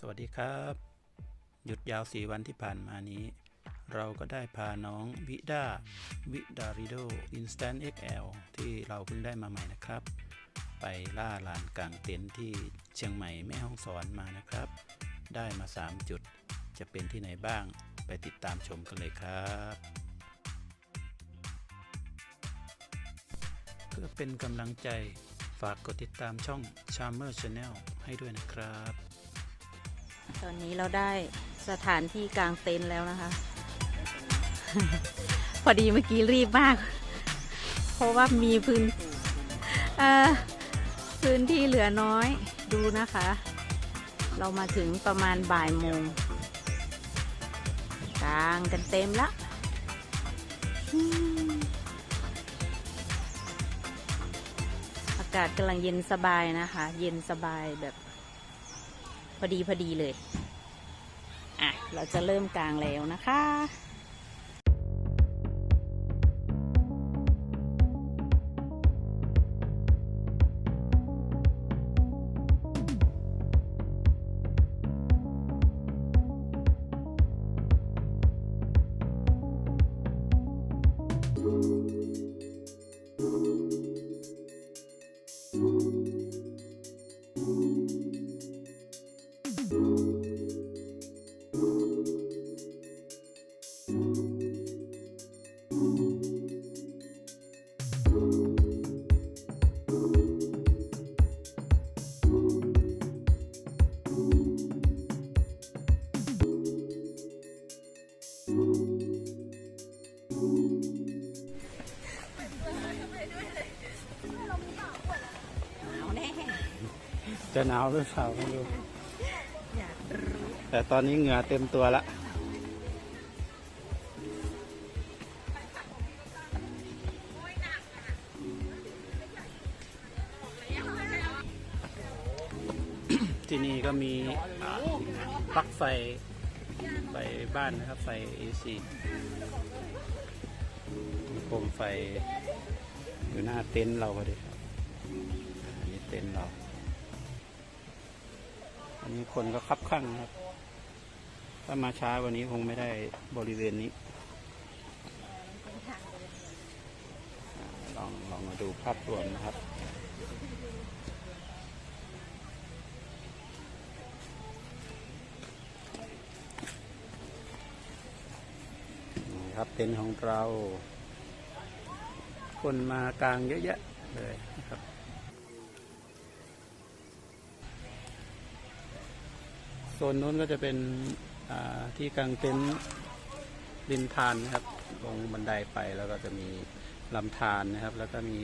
สวัสดีครับ หยุดยาว4วันที่ผ่านมานี้ เราก็ได้พาน้องวิดาวิดาริโด Instant XL ที่เราเพิ่งได้มาใหม่นะครับ ไปล่าลานกลางเต็นท์ที่เชียงใหม่แม่ห้องสอนมานะครับ ได้มา 3 จุด จะเป็นที่ไหนบ้างไปติดตามชมกันเลยครับเพื่อเป็นกำลังใจฝากกดติดตามช่อง Charmer Channel ให้ด้วยนะครับ อนนี้เราได้สถานที่กลางเต็นท์แล้วนะคะ พอดีเมื่อกี้รีบมาก เพราะว่ามีพื้นพื้นที่เหลือน้อยดูนะคะ เรามาถึงประมาณบ่ายโมงกลางกันเต็มละอืมอากาศกำลังเย็นสบายนะคะ เย็นสบายแบบ พอดีพอดีเลย อะ เราจะเริ่มกลางแล้วนะคะ จะหนาวหรือเปล่าไม่รู้แต่ตอนนี้เหงื่อเต็มตัวละที่นี่ก็มีปลั๊กไฟไฟบ้านนะครับ ไฟ AC มีโคมไฟอยู่หน้าเต็นท์เราพอดีครับอันนี้เต็นท์เรา นี้คนก็คับข้างครับ ถ้ามาช้าวันนี้คงไม่ได้บริเวณนี้ ลองลองมาดูภาพรวมนะครับ นี่ครับเต็นท์ของเรา คนมากลางเยอะแยะเลยนะครับ โซนนู้นก็จะเป็นที่กางเต็นท์ริมทานนะครับ ลงบันไดไปแล้วก็จะมีลำธารนะครับ แล้วก็มี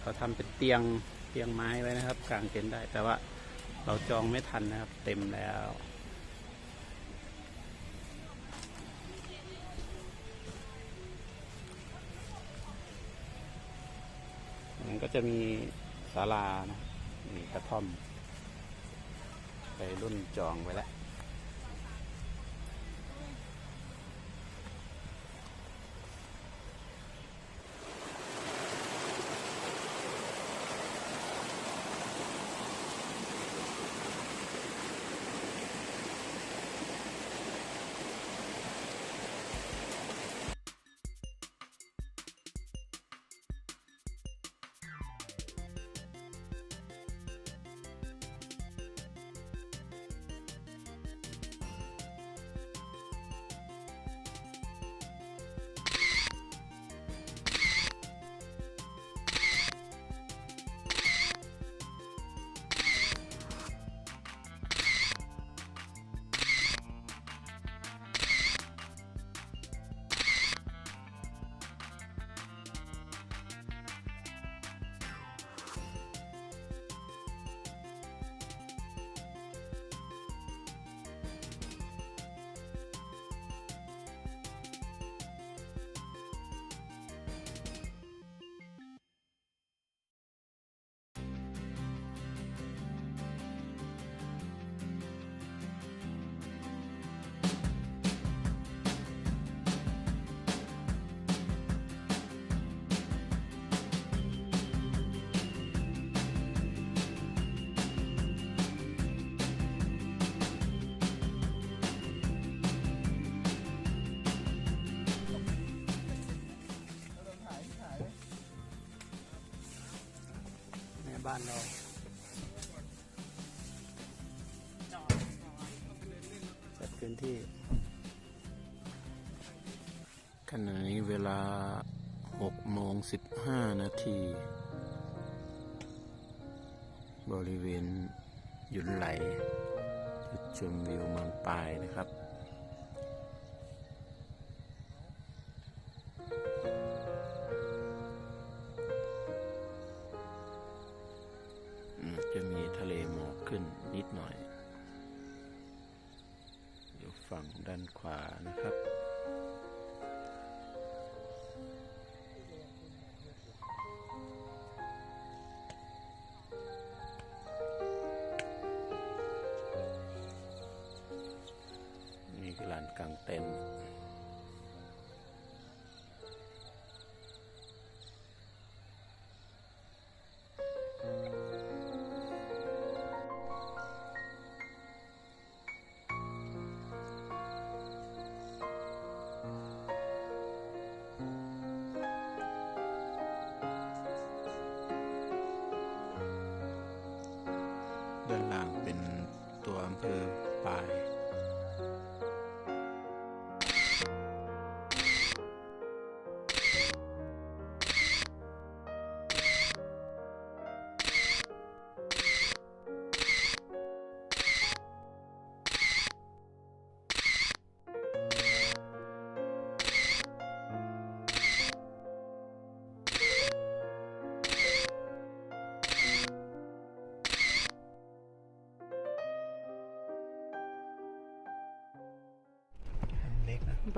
เขาทำเป็นเตียงเตียงไม้ไว้นะครับ กางเต็นท์ได้ แต่ว่าเราจองไม่ทันนะครับ เต็มแล้วมันก็จะมีศาลานะมีกระท่อม รุ่นจองไว้แล้ว บ้านเราจัดพื้นที่ ขณะนี้เวลา6โมง15 นาที บริเวณหยุนไหลจุดชมวิวเมืองปายนะครับ ด้านขวานะครับนี่คือลานกลางเต็นท์ ตัว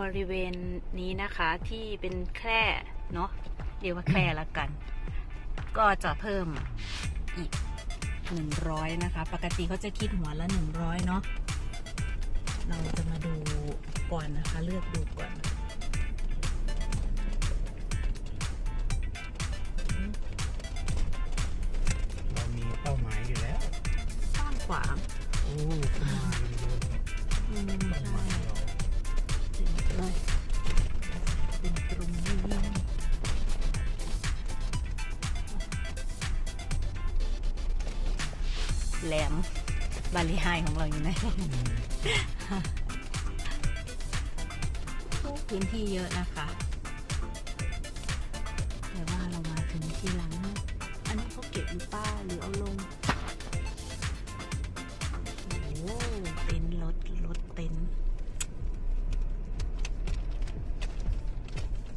บริเวณนี้นะคะที่เป็นแคร่เนาะเรียกว่าแคร่ละกัน ก็จะเพิ่มอีกหนึ่งร้อยนะคะ ปกติเขาจะคิดหัวละหนึ่งร้อยเนาะเราจะมาดูก่อนนะคะ เลือกดูก่อนเรามีเป้าหมายอยู่แล้วกว้างขวางโอ้มาเลยอื บาลีไฮของเราอยู่ไหนพื้นที่เยอะนะคะแต่ว่าเรามาถึงทีหลังนะอันนี้เขาเก็บหรือป้าหรือเอาลงโอ้โหเต็นท์รถรถเต็นท์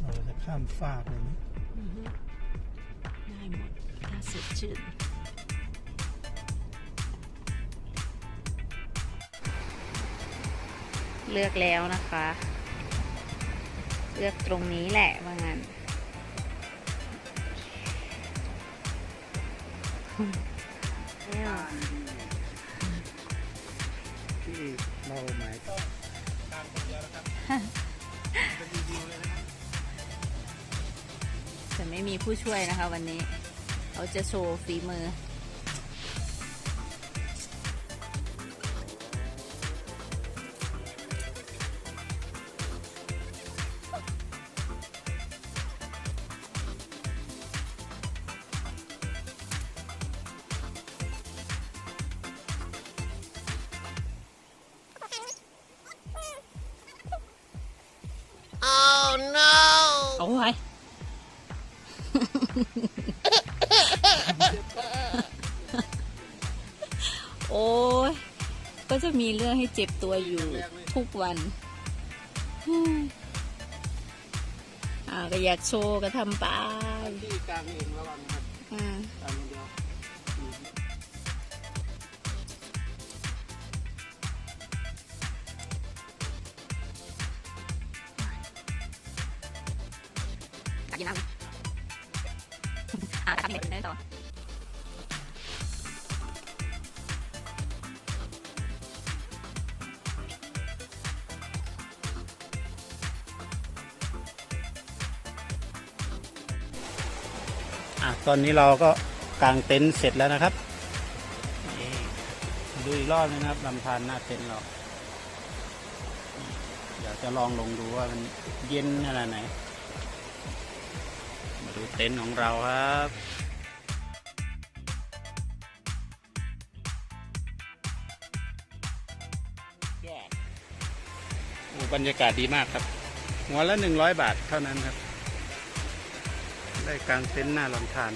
เราจะข้ามฟากเลยไหมอือฮึได้หมดถ้าสดชื่น เลือกแล้วนะคะ เลือกตรงนี้แหละว่างั้นแล้วที่เราหมายต้องการคนเดียวนะครับเป็นรีวิวเลยนะครับแต่ไม่มีผู้ช่วยนะคะวันนี้ เขาจะโชว์ฝีมือ โอ้ยก็จะมีเรื่องให้เจ็บตัวอยู่ทุกวันอ่าก็อยากโชว์ก็ทำไปที่กลางเองระวังะตอนนี้เราก็กางเต็นท์เสร็จแล้วนะครับดูอีกรอบนึงนะครับลำธารหน้าเต็นท์เราเดี๋ยวจะลองลงดูว่ามันเย็นขนาดไหน มาดูเต็นท์ของเราครับบรรยากาศดีมากครับ หัวละหนึ่งร้อยบาทเท่านั้นครับ ได้กางเต็นท์หน้าลำธาร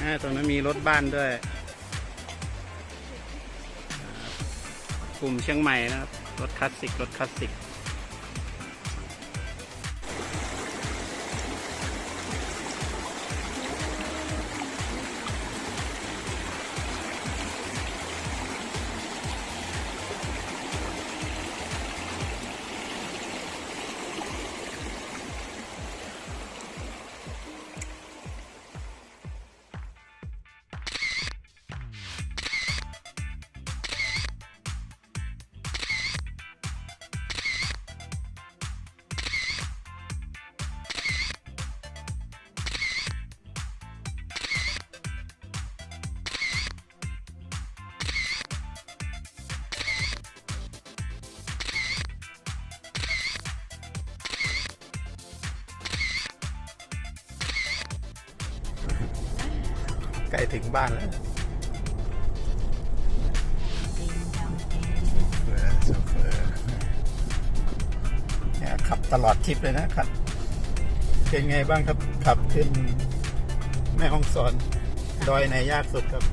อ่ตรงนั้นมีรถบ้านด้วย กลุ่มเชียงใหม่นะครับ รถคลาสสิก รถคลาสสิก ถึงบ้านแล้วเป็นดำแดงเฟอร์โซเฟอร์เนี่ยขับตลอดทริปเลยนะครับ เป็นไงบ้างครับ ขับขึ้นแม่ห้องสอน ดอยไหนยากสุดครับ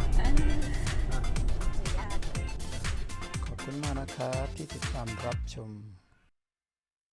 ขอบคุณมากนะครับที่ติดตามรับชม